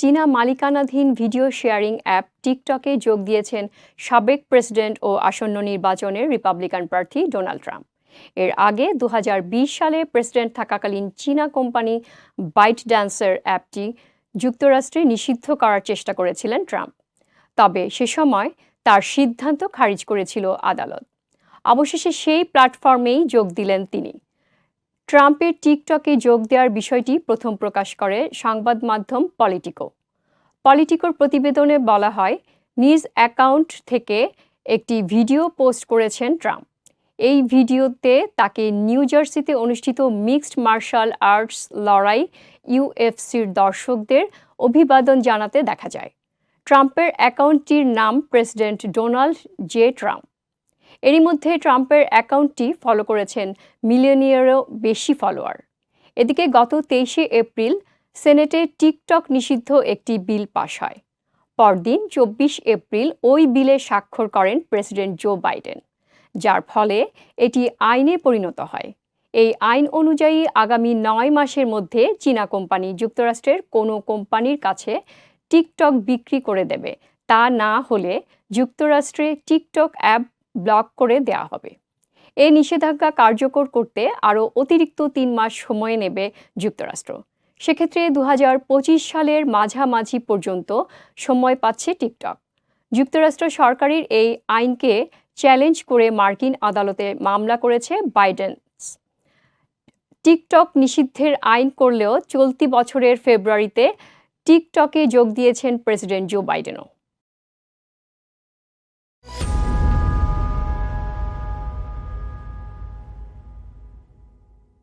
চীনা মালিকানাধীন video sharing app টিকটকে যোগ দিয়েছেন সাবেক প্রেসিডেন্ট ও আসন্ন নির্বাচনের রিপাবলিকান প্রার্থী ডোনাল্ড ট্রাম্প। এর আগে দু হাজার বিশ সালে প্রেসিডেন্ট থাকাকালীন চীনা কোম্পানি বাইট ড্যান্সার অ্যাপটি যুক্তরাষ্ট্রে নিষিদ্ধ করার চেষ্টা করেছিলেন ট্রাম্প। তবে সে সময় তার সিদ্ধান্ত খারিজ করেছিল আদালত। অবশেষে সেই প্ল্যাটফর্মেই যোগ দিলেন তিনি। ট্রাম্পের টিকটকে যোগ দেওয়ার বিষয়টি প্রথম প্রকাশ করে সংবাদ মাধ্যম পলিটিকো। পলিটিকোর প্রতিবেদনে বলা হয়, নিজ অ্যাকাউন্ট থেকে একটি ভিডিও পোস্ট করেছেন ট্রাম্প। এই ভিডিওতে তাকে নিউ জার্সিতে অনুষ্ঠিত মিক্সড মার্শাল আর্টস লড়াই ইউএফসির দর্শকদের অভিবাদন জানাতে দেখা যায়। ট্রাম্পের অ্যাকাউন্টটির নাম প্রেসিডেন্ট ডোনাল্ড জে ট্রাম্প। এরই মধ্যে ট্রাম্পের অ্যাকাউন্টটি ফলো করেছেন মিলিয়নিয়ারও বেশি ফলোয়ার। এদিকে গত তেইশে এপ্রিল সেনেটে টিকটক নিষিদ্ধ একটি বিল পাশ হয়। পরদিন চব্বিশ এপ্রিল ওই বিলে স্বাক্ষর করেন প্রেসিডেন্ট জো বাইডেন, যার ফলে এটি আইনে পরিণত হয়। এই আইন অনুযায়ী আগামী নয় মাসের মধ্যে চীনা কোম্পানি যুক্তরাষ্ট্রের কোনো কোম্পানির কাছে টিকটক বিক্রি করে দেবে, তা না হলে যুক্তরাষ্ট্রে টিকটক অ্যাপ ব্লক করে দেওয়া হবে। এই নিষেধাজ্ঞা কার্যকর করতে আরও অতিরিক্ত তিন মাস সময় নেবে যুক্তরাষ্ট্র। সেক্ষেত্রে দু হাজার পঁচিশ সালের মাঝামাঝি পর্যন্ত সময় পাচ্ছে টিকটক। যুক্তরাষ্ট্র সরকারের এই আইনকে চ্যালেঞ্জ করে মার্কিন আদালতে মামলা করেছে বাইডেন। টিকটক নিষিদ্ধের আইন করলেও চলতি বছরের ফেব্রুয়ারিতে টিকটকে যোগ দিয়েছেন প্রেসিডেন্ট জো বাইডেনও।